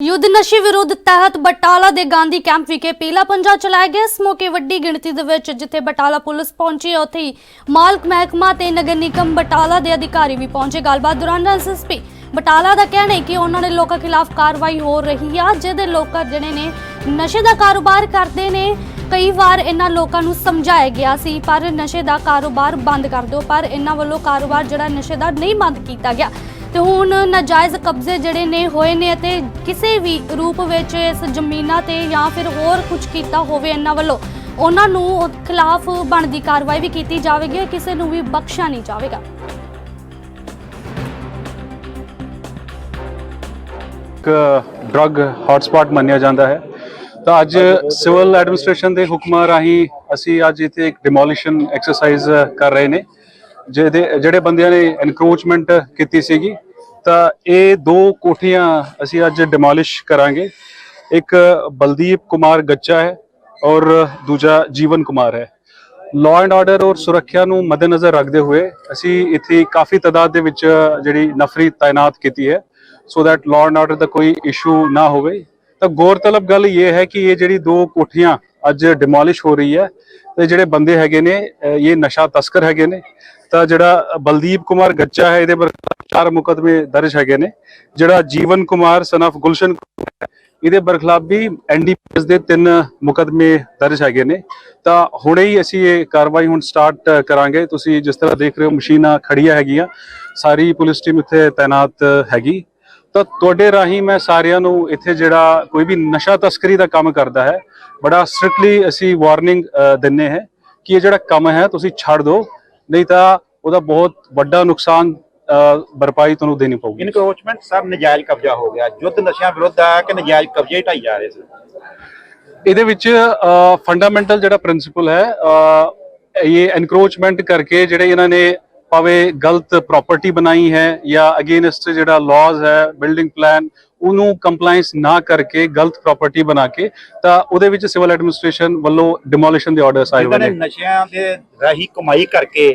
ਯੁੱਧ ਨਸ਼ੇ ਵਿਰੁੱਧ ਤਹਿਤ ਬਟਾਲਾ ਦੇ ਗਾਂਧੀ ਕੈਂਪ ਵਿਖੇ ਪੀਲਾ ਪੰਜਾ ਚਲਾਇਆ ਗਿਆ। ਇਸ ਮੌਕੇ ਵੱਡੀ ਗਿਣਤੀ ਦੇ ਵਿੱਚ ਜਿੱਥੇ ਬਟਾਲਾ ਪੁਲਿਸ ਪਹੁੰਚੀ, ਉੱਥੇ ਹੀ ਮਾਲਕ ਮਹਿਕਮਾ ਤੇ ਨਗਰ ਨਿਗਮ ਬਟਾਲਾ ਦੇ ਅਧਿਕਾਰੀ ਵੀ ਪਹੁੰਚੇ। ਗੱਲਬਾਤ ਦੌਰਾਨ ਐਸਐਸਪੀ ਬਟਾਲਾ ਦਾ ਕਹਿਣਾ ਹੈ ਕਿ ਉਹਨਾਂ ਦੇ ਲੋਕਾਂ ਖਿਲਾਫ ਕਾਰਵਾਈ ਹੋ ਰਹੀ ਆ, ਜਿਹਦੇ ਲੋਕ ਜਿਹੜੇ ਨੇ ਨਸ਼ੇ ਦਾ ਕਾਰੋਬਾਰ ਕਰਦੇ ਨੇ, ਕਈ ਵਾਰ ਇਹਨਾਂ ਲੋਕਾਂ ਨੂੰ ਸਮਝਾਇਆ ਗਿਆ ਸੀ, ਪਰ ਨਸ਼ੇ ਦਾ ਕਾਰੋਬਾਰ ਬੰਦ ਕਰ ਦਿਓ, ਪਰ ਇਹਨਾਂ ਵੱਲੋਂ ਕਾਰੋਬਾਰ ਜਿਹੜਾ ਨਸ਼ੇ ਦਾ ਨਹੀਂ ਬੰਦ ਕੀਤਾ ਗਿਆ। ਤੇ ਹੁਣ ਨਾਜਾਇਜ਼ ਕਬਜ਼ੇ ਜਿਹੜੇ ਨੇ ਹੋਏ ਨੇ ਅਤੇ ਕਿਸੇ ਵੀ ਰੂਪ ਵਿੱਚ ਇਸ ਜ਼ਮੀਨਾਂ ਤੇ ਜਾਂ ਫਿਰ ਹੋਰ ਕੁਝ ਕੀਤਾ ਹੋਵੇ ਇਹਨਾਂ ਵੱਲੋਂ, ਉਹਨਾਂ ਨੂੰ ਖਿਲਾਫ ਬਣਦੀ ਕਾਰਵਾਈ ਵੀ ਕੀਤੀ ਜਾਵੇਗੀ ਕਿਸੇ ਨੂੰ ਵੀ ਬਖਸ਼ਿਆ ਨਹੀਂ ਜਾਵੇਗਾ। ਇੱਕ ਡਰੱਗ ਹੌਟਸਪੌਟ ਮੰਨਿਆ ਜਾਂਦਾ ਹੈ। ਤਾਂ ਅੱਜ ਸਿਵਲ ਐਡਮਿਨਿਸਟ੍ਰੇਸ਼ਨ ਦੇ ਹੁਕਮਾਂ ਰਾਹੀਂ ਅਸੀਂ ਅੱਜ ਇੱਥੇ ਇੱਕ ਡਿਮੋਲੀਸ਼ਨ ਐਕਸਰਸਾਈਜ਼ ਕਰ ਰਹੇ ਨੇ। ਜਿਹਦੇ ਜਿਹੜੇ ਬੰਦਿਆਂ ਨੇ ਐਨਕਰੋਚਮੈਂਟ ਕੀਤੀ ਸੀਗੀ, ਤਾਂ ਇਹ ਦੋ ਕੋਠੀਆਂ ਅਸੀਂ ਅੱਜ ਡਿਮੋਲਿਸ਼ ਕਰਾਂਗੇ। ਇੱਕ ਬਲਦੀਪ ਕੁਮਾਰ ਗੱਚਾ ਹੈ ਔਰ ਦੂਜਾ ਜੀਵਨ ਕੁਮਾਰ ਹੈ। ਲਾਅ ਐਂਡ ਆਰਡਰ ਔਰ ਸੁਰੱਖਿਆ ਨੂੰ ਮੱਦੇਨਜ਼ਰ ਰੱਖਦੇ ਹੋਏ ਅਸੀਂ ਇੱਥੇ ਕਾਫੀ ਤਾਦਾਦ ਦੇ ਵਿੱਚ ਜਿਹੜੀ ਨਫਰੀ ਤਾਇਨਾਤ ਕੀਤੀ ਹੈ so that law and order ਦਾ ਕੋਈ ਇਸ਼ੂ ਨਾ ਹੋਵੇ। ਤਾਂ ਗੌਰਤਲਬ ਗੱਲ ਇਹ ਹੈ ਕਿ ਇਹ ਜਿਹੜੀ ਦੋ ਕੋਠੀਆਂ ਅੱਜ ਡਿਮੋਲਿਸ਼ ਹੋ ਰਹੀ ਹੈ, ਤੇ ਜਿਹੜੇ ਬੰਦੇ ਹੈਗੇ ਨੇ, ਇਹ ਨਸ਼ਾ ਤਸਕਰ ਹੈਗੇ ਨੇ। ਤਾਂ ਜਿਹੜਾ ਬਲਦੀਪ ਕੁਮਾਰ ਗੱਚਾ ਹੈ, ਇਹਦੇ ਪਰ ਚਾਰ ਮੁਕਦਮੇ ਦਰਜ ਹੈਗੇ ਨੇ। ਜਿਹੜਾ ਜੀਵਨ ਕੁਮਾਰ ਸਨ ਆਫ ਗੁਲਸ਼ਨ ਇਹਦੇ ਬਰਖਲਾਫ ਵੀ ਐਨਡੀਪੀਐਸ ਦੇ ਤਿੰਨ ਮੁਕਦਮੇ ਦਰਜ ਹੈਗੇ ਨੇ। ਤਾਂ ਹੁਣੇ ਹੀ ਅਸੀਂ ਇਹ ਕਾਰਵਾਈ ਹੁਣ ਸਟਾਰਟ ਕਰਾਂਗੇ। ਤੁਸੀਂ ਜਿਸ ਤਰ੍ਹਾਂ ਦੇਖ ਰਹੇ ਹੋ, ਮਸ਼ੀਨਾਂ ਖੜੀਆਂ ਹੈਗੀਆਂ। ਸਾਰੀ ਪੁਲਿਸ ਟੀਮ ਇੱਥੇ ਤਾਇਨਾਤ ਹੈਗੀ। ਤਾਂ ਤੁਹਾਡੇ ਰਾਹੀਂ ਮੈਂ ਸਾਰਿਆਂ ਨੂੰ ਇੱਥੇ ਜਿਹੜਾ ਕੋਈ ਵੀ ਨਸ਼ਾ ਤਸਕਰੀ ਦਾ ਕੰਮ ਕਰਦਾ ਹੈ, ਬੜਾ ਸਟ੍ਰਿਕਟਲੀ ਅਸੀਂ ਵਾਰਨਿੰਗ ਦਿੰਨੇ ਹੈ ਕਿ ਇਹ ਜਿਹੜਾ ਕੰਮ ਹੈ, ਤੁਸੀਂ ਛੱਡ ਦਿਓ। ਨਹੀਂ ਤਾਂ ਉਹਦਾ ਬਹੁਤ ਵੱਡਾ ਨੁਕਸਾਨ ਭਰਪਾਈ ਤੁਹਾਨੂੰ ਦੇਣੀ ਪਊਗੀ। ਇਨਕਰੋਚਮੈਂਟ ਸਰ ਨਜਾਇਜ਼ ਕਬਜ਼ਾ ਹੋ ਗਿਆ। ਯੁੱਧ ਨਸ਼ਿਆਂ ਵਿਰੁੱਧ ਆ ਕਿ ਨਜਾਇਜ਼ ਕਬਜ਼ੇ ਹੀ ਢਾਈ ਜਾ ਰਹੇ ਸੀ? ਇਹਦੇ ਵਿੱਚ ਫੰਡਾਮੈਂਟਲ ਜਿਹੜਾ ਪ੍ਰਿੰਸੀਪਲ ਹੈ ਇਹ ਐਨਕਰੋਚਮੈਂਟ ਕਰਕੇ ਜਿਹੜੇ ਇਹਨਾਂ ਨੇ ਭਾਵੇਂ ਗਲਤ ਪ੍ਰਾਪਰਟੀ ਬਣਾਈ ਹੈ ਜਾਂ ਅਗੇਨਸਟ ਜਿਹੜਾ ਲਾਜ਼ ਹੈ ਬਿਲਡਿੰਗ ਪਲਾਨ ਉਹਨੂੰ ਕੰਪਲਾਈਂਸ ਨਾ ਕਰਕੇ ਗਲਤ ਪ੍ਰਾਪਰਟੀ ਬਣਾ ਕੇ, ਤਾਂ ਉਹਦੇ ਵਿੱਚ ਸਿਵਲ ਐਡਮਿਨਿਸਟ੍ਰੇਸ਼ਨ ਵੱਲੋਂ ਡਿਮੋਲੀਸ਼ਨ ਦੇ ਆਰਡਰਸ ਆਏ ਹੋਏ ਨੇ ਨਸ਼ਿਆਂ ਦੇ ਰਾਹੀਂ ਕਮਾਈ ਕਰਕੇ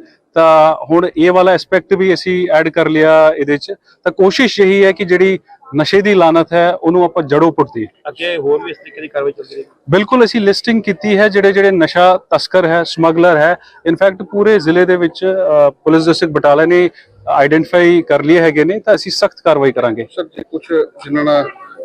ਤਾਂ ਹੁਣ ਇਹ ਵਾਲਾ ਐਸਪੈਕਟ ਵੀ ਅਸੀਂ ਐਡ ਕਰ ਲਿਆ ਇਹਦੇ ਚ। ਤਾਂ ਕੋਸ਼ਿਸ਼ ਇਹੀ ਹੈ ਕਿ ਜਿਹੜੀ ਨਸ਼ੇ ਦੀ ਲਾਨਤ ਹੈ ਉਹਨੂੰ ਆਪਾਂ ਜੜੋਂ ਪੁੱਟਦੀ ਅੱਗੇ ਹੋਰ ਵੀ ਇਸ ਤਰੀਕੇ ਦੀ ਕਾਰਵਾਈ ਚੱਲਦੀ ਰਹੇਗੀ? ਬਿਲਕੁਲ ਅਸੀਂ ਲਿਸਟਿੰਗ ਕੀਤੀ ਹੈ ਜਿਹੜੇ ਜਿਹੜੇ ਨਸ਼ਾ ਤਸਕਰ ਹੈ ਸਮਗਲਰ ਹੈ। ਇਨਫੈਕਟ ਪੂਰੇ ਜ਼ਿਲ੍ਹੇ ਦੇ ਵਿੱਚ ਪੁਲਿਸ ਡਿਸਟ੍ਰਿਕਟ ਬਟਾਲਾ ਨੇ ਆਈਡੈਂਟੀਫਾਈ ਕਰ ਲਏ ਹੈਗੇ ਨੇ ਤਾਂ ਅਸੀਂ ਸਖਤ ਕਾਰਵਾਈ ਕਰਾਂਗੇ। ਸਰ ਜੇ ਕੁਝ ਜਿਨ੍ਹਾਂ ਨਾਲ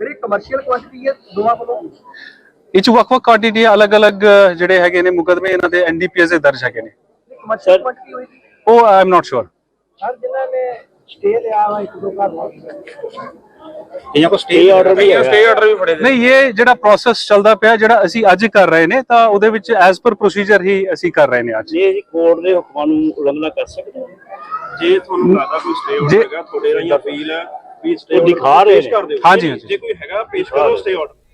ਜਿਹੜੀ ਕਮਰਸ਼ੀਅਲ ਕੁਆਂਟੀਟੀ ਹੈ ਦੋਵਾਂ ਵੱਲੋਂ? ਇਹ ਚ ਵੱਖ-ਵੱਖ ਕੁਆਂਟੀਟੀ ਅਲੱਗ-ਅਲੱਗ ਜਿਹੜੇ ਹੈਗੇ ਨੇ ਮੁਕਦਮੇ ਇਹਨਾਂ ਦੇ ਐਨਡੀਪੀਐਸ ਦੇ ਦਰਜ ਹੈਗੇ ਨੇ। ਕਮਰਸ਼ੀਅਲ ਕੁਆਂਟੀਟੀ ਹੋਏਗੀ? ਉਹ ਆਈ ਐਮ ਨਾਟ ਸ਼ੋਰ ਹਰ ਜਿਨ੍ਹਾਂ ਨੇ ਸਟੇ ਲਿਆ ਵਾ ਇੱਕ ਦੋ ਘਰ ਇਹਨਾਂ ਕੋ ਸਟੇ ਆਰਡਰ ਵੀ ਹੈ ਸਟੇ ਆਰਡਰ ਵੀ ਫੜੇ ਨਹੀਂ ਇਹ ਜਿਹੜਾ ਪ੍ਰੋਸੈਸ ਚੱਲਦਾ ਪਿਆ ਜਿਹੜਾ ਅਸੀਂ ਅੱਜ ਕਰ ਰਹੇ ਨੇ ਤਾਂ ਉਹਦੇ ਵਿੱਚ ਐਜ਼ ਪਰ ਪ੍ਰੋਸੀਜਰ ਹੀ ਅਸੀਂ ਕਰ ਰਹੇ ਨੇ ਅੱਜ। ਜੇ ਜੀ ਕੋਰਟ ਦੇ ਹੁਕਮਾਂ ਨੂੰ ਉਲੰਘਣਾ ਕਰ ਸਕਦੇ ਜੇ ਤੁਹਾਨੂੰ ਲੱਗਦਾ ਕੋਈ ਸਟੇ ਆਰਡਰ ਹੈਗਾ ਤੁਹਾਡੇ ਰਾਹੀਂ ਅਪੀਲ ਹੈ ਵੀ ਉਹ ਦਿਖਾ ਰਹੇ ਨੇ। ਕਰ ਦਿਓ ਹਾਂਜੀ, ਹਾਂਜੀ। ਜੇ ਕੋਈ ਹੈਗਾ ਪੇਸ਼ ਕਰੋ ਸਟੇ ਆਰਡਰ